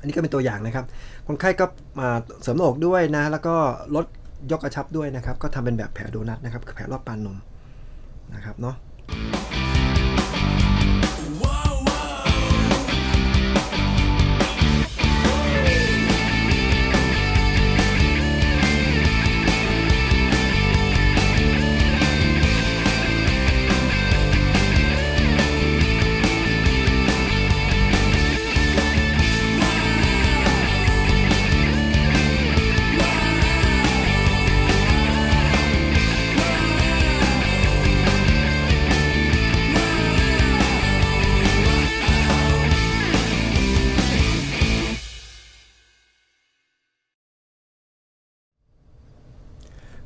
อันนี้ก็เป็นตัวอย่างนะครับ คนไข้ก็มาเสริมหน้าอกด้วยนะ แล้วก็ลดยกกระชับด้วยนะครับ ก็ทำเป็นแบบแผลโดนัทนะครับคือแผลรอบปานนมนะครับเนาะ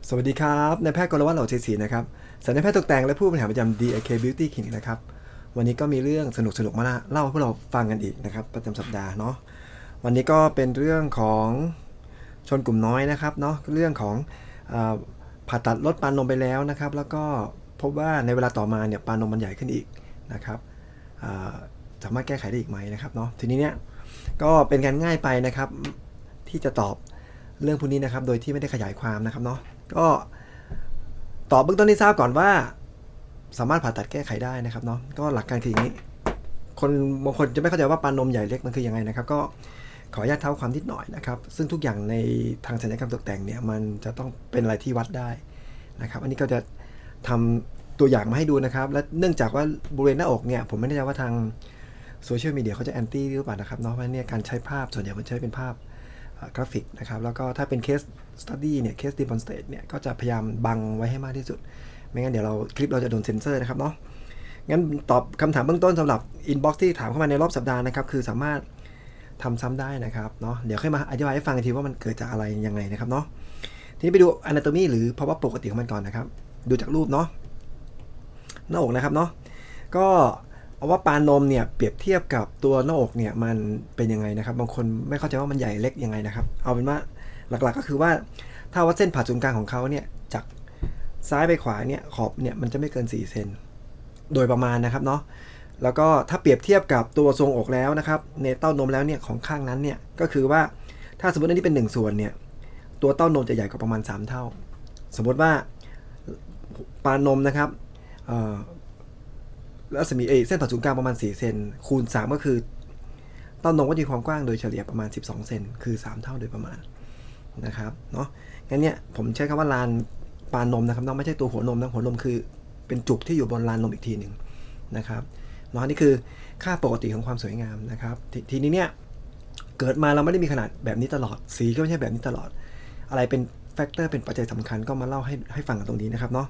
สวัสดีครับนายแพทย์กรวัตรเหล่าเจศรีนะครับสัญญาแพทย์ตกแต่งและผู้บริหารประจำ DIK Beauty Clinic นะครับ วันนี้ก็มีเรื่องสนุกสนุกมาเล่าให้พวกเราฟังกันอีกนะครับ ประจำสัปดาห์เนาะ วันนี้ก็เป็นเรื่องของชนกลุ่มน้อยนะครับเนาะ เรื่องของอผ่าตัดลดปานนมไปแล้วนะครับ แล้วก็พบว่าในเวลาต่อมาเนี่ยปานนมมันใหญ่ขึ้นอีกนะครับสามารถแก้ไขได้อีกไหมนะครับเนาะ ทีนี้เนี่ยก็เป็นการง่ายไปนะครับที่จะตอบเรื่องพวกนี้นะครับ โดยที่ไม่ได้ขยายความนะครับเนาะ ก็ตอบเบื้องต้นที่ทราบก่อนว่า สามารถผ่าตัดแก้ไขได้นะครับเนาะก็หลักการคืออย่างนี้ คนบางคนจะไม่เข้าใจว่าปานนมใหญ่เล็กมันคือยังไงนะครับ ก็ขออนุญาตเท้าความนิดหน่อยนะครับ ซึ่งทุกอย่างในทางศัลยกรรมตกแต่งเนี่ยมันจะต้องเป็นอะไรที่วัดได้นะครับ อันนี้ก็จะทำตัวอย่างมาให้ดูนะครับ และเนื่องจากว่าบริเวณหน้าอกเนี่ยผมไม่แน่ใจว่าทางโซเชียลมีเดียเขาจะแอนตี้หรือเปล่านะครับเนาะเพราะเนี่ยการใช้ภาพส่วนใหญ่มันใช้เป็นภาพ กราฟิกนะครับ แล้วก็ถ้าเป็นเคสสตัดดี้เนี่ยเคสดี m อนสเต e เนี่ยก็จะพยายามบังไว้ให้มากที่สุด ไม่งั้นเดี๋ยวเราคลิปเราจะโดนเซ็นเซอร์นะครับเนาะงั้นตอบคำถามเบื้องต้นสำหรับอินบ็อกซ์ที่ถามเข้ามาในรอบสัปดาห์นะครับคือสามารถทำซ้ำได้นะครับเนาะเดี๋ยวค่อยมาอธิบายให้ฟังทีว่ามันเกิดจากอะไรยังไงนะครับเนาะทีนี้ไปดู anatomy หรือภาวะปกติของมันก่อนนะครับ ดูจากรูปเนาะหน้าอกนะครับเนาะก็ ว่าปานนมเนี่ยเปรียบเทียบกับตัวหน้าอกเนี่ยมันเป็นยังไงนะครับ บางคนไม่เข้าใจว่ามันใหญ่เล็กยังไงนะครับ เอาเป็นว่าหลักๆก็คือว่าถ้าวัดเส้นผ่าศูนย์กลางของเขาเนี่ยจากซ้ายไปขวาเนี่ยขอบเนี่ยมันจะไม่เกิน 4 เซนโดยประมาณนะครับเนาะแล้วก็ถ้าเปรียบเทียบกับตัวทรงอกแล้วนะครับในเต้านมแล้วเนี่ยของข้างนั้นเนี่ยก็คือว่าถ้าสมมติอันนี้เป็น 1 ส่วนเนี่ยตัวเต้านมจะใหญ่กว่าประมาณ 3 เท่า สมมติว่าปานนมนะครับ รัศมีเอเส้นผ่าศูนย์กลางประมาณ 4 เซนคูณ 3 ก็คือเต้านมก็จะมีความกว้างโดยเฉลี่ยประมาณ 12 เซนคือ 3 เท่าโดยประมาณนะครับเนาะงั้นเนี่ยผมใช้คำว่าลานปานนมนะครับเนาะไม่ใช่ตัวหัวนมนะหัวนมคือเป็นจุกที่อยู่บนลานนมอีกทีหนึ่งนะครับเนาะนี่คือค่าปกติของความสวยงามนะครับททีนี้เนี่ยเกิดมาเราไม่ได้มีขนาดแบบนี้ตลอด สีก็ไม่ใช่แบบนี้ตลอด อะไรเป็นแฟกเตอร์เป็นปัจจัยสำคัญก็มาเล่าให้ให้ฟังกันตรงนี้นะครับเนาะ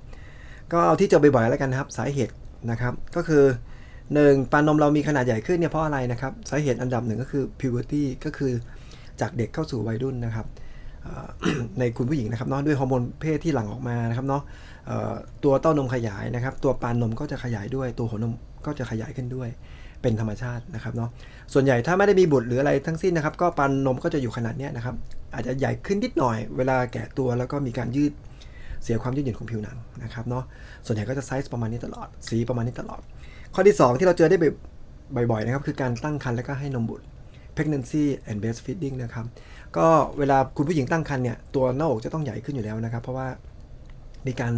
ก็เอาที่เจอบ่อยๆแล้วกันนะครับ สาเหตุ นะครับ ก็คือ 1. ปานนมเรามีขนาดใหญ่ขึ้นเนี่ยเพราะอะไรนะครับสาเหตุอันดับหนึ่งก็คือ puberty ก็คือจากเด็กเข้าสู่วัยรุ่นนะครับในคุณผู้หญิงนะครับเนาะด้วยฮอร์โมนเพศที่หลั่งออกมานะครับเนาะตัวเต้านมขยายนะครับ ตัวปานนมก็จะขยายด้วย ตัวหัวนมก็จะขยายขึ้นด้วย เป็นธรรมชาตินะครับเนาะส่วนใหญ่ถ้าไม่ได้มีบุตรหรืออะไรทั้งสิ้นนะครับ ก็ปานนมก็จะอยู่ขนาดเนี้ยนะครับ อาจจะใหญ่ขึ้นนิดหน่อย เวลาแก่ตัวแล้วก็มีการยืด เสียความยืดหยุ่นของผิวหนังนะครับเนาะส่วนใหญ่ก็จะไซส์ประมาณนี้ตลอด สีประมาณนี้ตลอด ข้อที่ 2 ที่เราเจอได้บ่อยๆนะครับคือการตั้งครรภ์แล้วก็ให้นมบุตร pregnancy and breastfeeding นะครับก็เวลาคุณผู้หญิงตั้งครรภ์เนี่ยตัวหน้าอกจะต้องใหญ่ขึ้นอยู่แล้วนะครับ เพราะว่ามีการ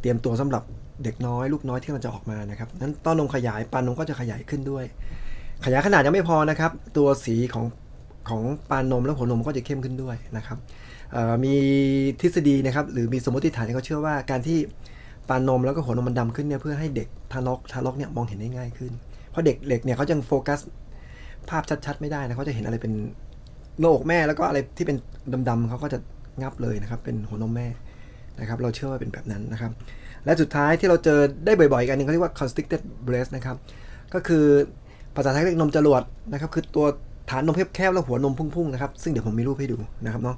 เตรียมตัวสำหรับเด็กน้อยลูกน้อยที่กำลังจะออกมานะครับนั้นต้านมขยายปานนมก็จะขยายขึ้นด้วย ขยายขนาดยังไม่พอนะครับ ตัวสีของของปานนมและหัวนมก็จะเข้มขึ้นด้วยนะครับ มีทฤษฎีนะครับหรือมีสมมติฐานที่เขาเชื่อว่าการที่ปานนมแล้วก็หัวนมมันดำขึ้นเนี่ยเพื่อให้เด็กทารกทารกเนี่ยมองเห็นได้ง่ายขึ้น เพราะเด็กเด็กเนี่ยเขายังโฟกัสภาพชัดๆ ไม่ได้นะเขาจะเห็นอะไรเป็นโหนกแม่แล้วก็อะไรที่เป็นดำๆเขาก็จะงับเลยนะครับเป็นหัวนมแม่นะครับเราเชื่อว่าเป็นแบบนั้นนะครับ และสุดท้ายที่เราเจอได้บ่อยๆอีกอันหนึงเขาเรียกว่า constricted breast นะครับก็คือภาษาไทยเรียกนมจรวดนะครับคือตัวฐานนมแคบๆแล้วหัวนมพุ่งๆนะครับซึ่งเดี๋ยวผมมีรูปให้ดูนะครับเนาะ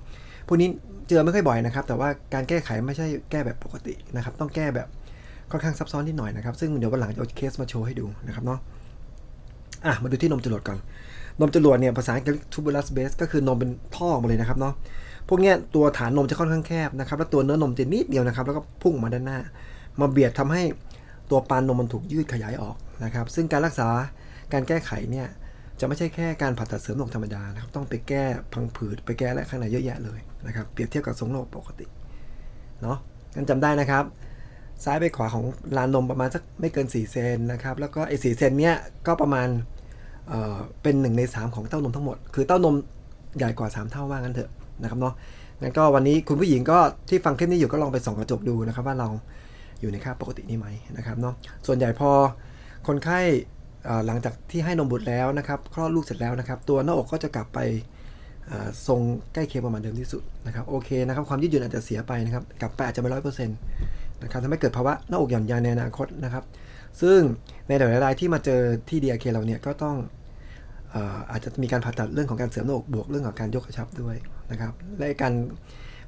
พวกนี้เจอไม่ค่อยบ่อยนะครับ แต่ว่าการแก้ไขไม่ใช่แก้แบบปกตินะครับ ต้องแก้แบบค่อนข้างซับซ้อนนิดหน่อยนะครับ ซึ่งเดี๋ยววันหลังจะเอาเคสมาโชว์ให้ดูนะครับเนาะอะมาดูที่นมจรวดก่อน นมจรวดเนี่ยภาษาอังกฤษ tuberous base ก็คือนมเป็นท่อออกมาเลยนะครับเนาะพวกเนี้ยตัวฐานนมจะค่อนข้างแคบนะครับ แล้วตัวเนื้อนมจะนิดเดียวนะครับ แล้วก็พุ่งมาด้านหน้า มาเบียดทำให้ตัวปานนมมันถูกยืดขยายออกนะครับ ซึ่งการรักษาการแก้ไขเนี่ย จะไม่ใช่แค่การผ่าตัดเสริมหนกธรรมดานะครับ ต้องไปแก้พังผืดไปแก้และข้างในเยอะแยะเลยนะครับ เปรียบเทียบกับทรงโหนกปกติ เนาะกันจำได้นะครับ ซ้ายไปขวาของลานนมประมาณสักไม่เกิน 4 เซนนะครับ แล้วก็ไอ้สเซนเนี้ยก็ประมาณเอ่อเป็น 1 ใน 3 ของเต้านมทั้งหมด คือเต้านมใหญ่กว่า 3 เท่าว่างั้นเถอะนะครับเนาะ งั้นก็วันนี้คุณผู้หญิงก็ที่ฟังคลิปนี้อยู่ก็ลองไปส่องกระจกดูนะครับว่าเราอยู่ในค่าปกตินี้ไหมนะครับเนาะ ส่วนใหญ่พอคนไข้ หลังจากที่ให้นมบุตรแล้วนะครับคลอดลูกเสร็จแล้วนะครับ ตัวหน้าอกก็จะกลับไปทรงใกล้เคียงประมาณเดิมที่สุดนะครับโอเคนะครับความยืดหยุ่นอาจจะเสียไปนะครับกลับไปอาจจะไม่ร้อยเปอร์เซ็นต์นะครับทำให้เกิดภาวะหน้าอกหย่อนยานในอนาคตนะครับ ซึ่งในหลายรายที่มาเจอที่ DRK เราเนี่ยก็ต้องอาจจะมีการผ่าตัดเรื่องของการเสริมหน้าอกบวกเรื่องของการยกกระชับด้วยนะครับและการ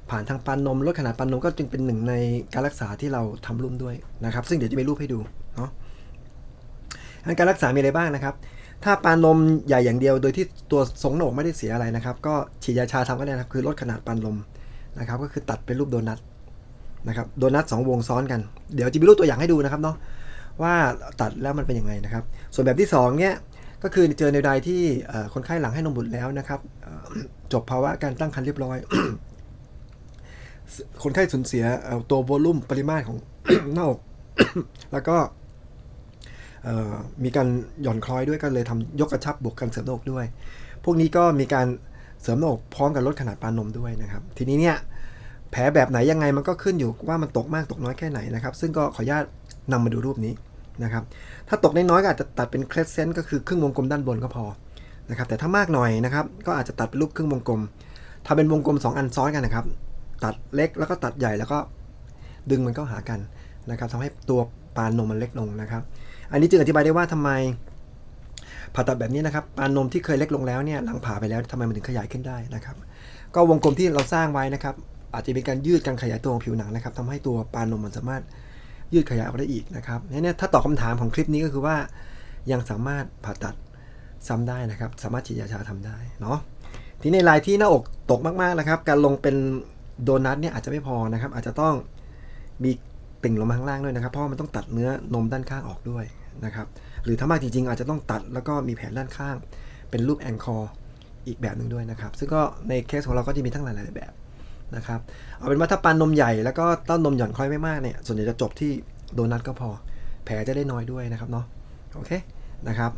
ผ่านทางปันนมลดขนาดปันนมก็จึงเป็นหนึ่งในการรักษาที่เราทำร่วมด้วยนะครับ ซึ่งเดี๋ยวจะมีรูปให้ดู เนการรักษามีอะไรบ้างนะครับ ถ้าปานนมใหญ่อย่างเดียวโดยที่ตัวทรงโหนกไม่ได้เสียอะไรนะครับ ก็ฉีดยาชาทำก็ได้นะครับ คือลดขนาดปานนมนะครับ ก็คือตัดเป็นรูปโดนัทนะครับ โดนัทสองวงซ้อนกัน เดี๋ยวจะมีรูปตัวอย่างให้ดูนะครับเนาะ ว่าตัดแล้วมันเป็นยังไงนะครับ ส่วนแบบที่2เนี่ยก็คือเจอในรายที่คนไข้หลังให้นมบุตรแล้วนะครับ จบภาวะการตั้งครรภ์เรียบร้อย คนไข้สูญเสียตัวโวลุ่มปริมาตรของหน้าอกแล้วก็ มีการหย่อนคล้อยด้วยก็เลยทำยกกระชับบวกกันเสริมหน้าอกด้วย พวกนี้ก็มีการเสริมหน้าอกพร้อมกับลดขนาดปานนมด้วยนะครับ ทีนี้เนี่ยแผลแบบไหนยังไงมันก็ขึ้นอยู่ว่ามันตกมากตกน้อยแค่ไหนนะครับ ซึ่งก็ขออนุญาตนำมาดูรูปนี้นะครับ ถ้าตกน้อยๆก็อาจจะตัดเป็นเครสเซนต์ก็คือครึ่งวงกลมด้านบนก็พอนะครับ แต่ถ้ามากหน่อยนะครับ ก็อาจจะตัดเป็นรูปครึ่งวงกลมทำเป็นวงกลม 2 อันซ้อนกันนะครับ ตัดเล็กแล้วก็ตัดใหญ่แล้วก็ดึงมันเข้าหากันนะครับทำให้ตัวปานนมมันเล็กลงนะครับ อันนี้จึงอธิบายได้ว่าทำไมผ่าตัดแบบนี้นะครับปานนมที่เคยเล็กลงแล้วเนี่ยหลังผ่าไปแล้วทำไมมันถึงขยายขึ้นได้นะครับ ก็วงกลมที่เราสร้างไว้นะครับ อาจจะเป็นการยืดการขยายตัวของผิวหนังนะครับทำให้ตัวปานนมมันสามารถยืดขยายออกได้อีกนะครับเนี่ยถ้าตอบคำถามของคลิปนี้ก็คือว่า ยังสามารถผ่าตัดซ้ำได้นะครับ สามารถฉีดยาชาทำได้เนาะทีในรายที่หน้าอกตกมากๆนะครับ การลงเป็นโดนัทเนี่ยอาจจะไม่พอนะครับ อาจจะต้องมีติ่งลงมาข้างล่างด้วยนะครับ เพราะมันต้องตัดเนื้อนมด้านข้างออกด้วย นะครับ หรือถ้ามากจริงๆ อาจจะต้องตัดแล้วก็มีแผลด้านข้าง เป็นรูปแองคอร์อีกแบบหนึ่งด้วยนะครับ ซึ่งก็ในเคสของเราก็จะมีทั้งหลายๆแบบนะครับ เอาเป็นว่าถ้าปานนมใหญ่แล้วก็ต้านมหย่อนคล้อยไม่มากเนี่ย ส่วนใหญ่จะจบที่โดนัทก็พอ แผลจะได้น้อยด้วยนะครับเนาะ โอเค นะครับ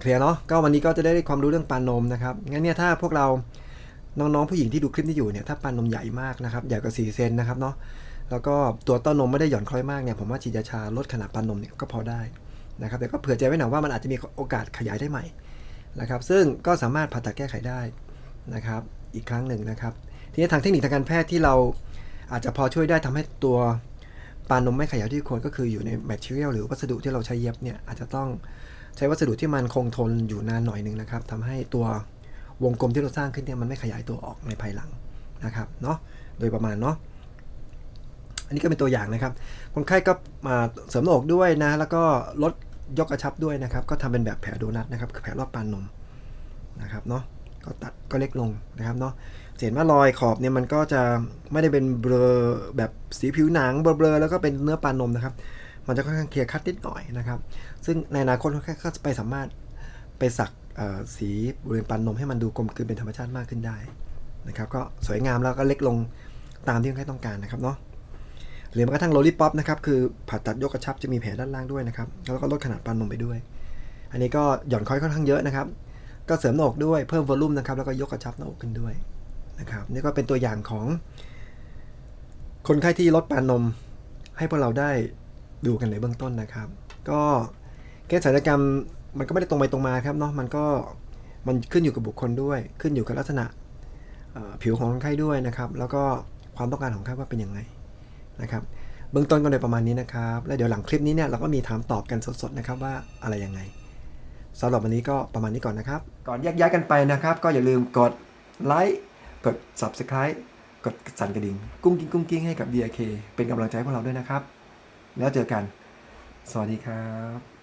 เคลียร์เนาะ ก็วันนี้ก็จะได้ความรู้เรื่องปานนมนะครับ งั้นเนี่ยถ้าพวกเราน้องๆผู้หญิงที่ดูคลิปนี้อยู่เนี่ย ถ้าปานนมใหญ่มากนะครับ ใหญ่กว่า4เซนนะครับเนาะ แล้วก็ตัวเต้านมไม่ได้หย่อนคล้อยมากเนี่ยผมว่าฉีดยาชาลดขนาดปานนมเนี่ยก็พอได้นะครับแต่ก็เผื่อใจไว้หน่อยว่ามันอาจจะมีโอกาสขยายได้ใหม่นะครับ ซึ่งก็สามารถผ่าตัดแก้ไขได้นะครับ อีกครั้งหนึ่งนะครับ ทีนี้ทางเทคนิคทางการแพทย์ที่เราอาจจะพอช่วยได้ทำให้ตัวปานนมไม่ขยายที่ควรก็คืออยู่ในแมทเทียลหรือวัสดุที่เราใช้เย็บเนี่ยอาจจะต้องใช้วัสดุที่มันคงทนอยู่นานหน่อยหนึงนะครับทำให้ตัววงกลมที่เราสร้างขึ้นเนี่ยมันไม่ขยายตัวออกในภายหลังนะครับเนาะโดยประมาณเนาะ อันนี้ก็เป็นตัวอย่างนะครับ คนไข้ก็มาเสริมหน้าอกด้วยนะ แล้วก็ลดยกกระชับด้วยนะครับ ก็ทำเป็นแบบแผลโดนัทนะครับ คือแผลรอบปานนมนะครับเนาะ ก็ตัดก็เล็กลงนะครับเนาะเห็นว่ารอยขอบเนี่ยมันก็จะไม่ได้เป็นเบลอแบบสีผิวหนังเบลอๆแล้วก็เป็นเนื้อปานนมนะครับ มันจะค่อนข้างเคลียร์คัดนิดหน่อยนะครับ ซึ่งในอนาคตคนไข้ก็จะไปสามารถไปสักสีบริเวณปานนมให้มันดูกลมกลืนเป็นธรรมชาติมากขึ้นได้นะครับ ก็สวยงามแล้วก็เล็กลงตามที่คนไข้ต้องการนะครับเนาะ หรือแม้กระทั่งโลลิปอปนะครับคือผ่าตัดยกกระชับจะมีแผลด้านล่างด้วยนะครับแล้วก็ลดขนาดปานนมไปด้วย อันนี้ก็หย่อนคล้อยค่อนข้างเยอะนะครับ ก็เสริมหน้าอกด้วยเพิ่มวอลลุ่มนะครับแล้วก็ยกกระชับหน้าอกขึ้นด้วยนะครับนี่ก็เป็นตัวอย่างของ คนไข้ที่ลดปานนมให้พวกเราได้ดูกันในเบื้องต้นนะครับ ก็แก้ศัลยกรรมมันก็ไม่ได้ตรงไปตรงมาครับเนาะมันก็มันขึ้นอยู่กับบุคคลด้วย ขึ้นอยู่กับลักษณะผิวของคนไข้ด้วยนะครับ แล้วก็ความต้องการของคนไข้ว่าเป็นยังไง นะครับเบื้องต้นก็โดยประมาณนี้นะครับ แล้วเดี๋ยวหลังคลิปนี้เนี่ยเราก็มีถามตอบกันสดๆนะครับว่าอะไรยังไงสำหรับวันนี้ก็ประมาณนี้ก่อนนะครับ ก่อนแยกย้ายกันไปนะครับ ก็อย่าลืมกดไลค์กด Subscribe กดสั่นกระดิ่งกุ้งกิ้งกุ้งกิ้งให้กับ DRK เป็นกำลังใจพวกเราด้วยนะครับ แล้วเจอกัน สวัสดีครับ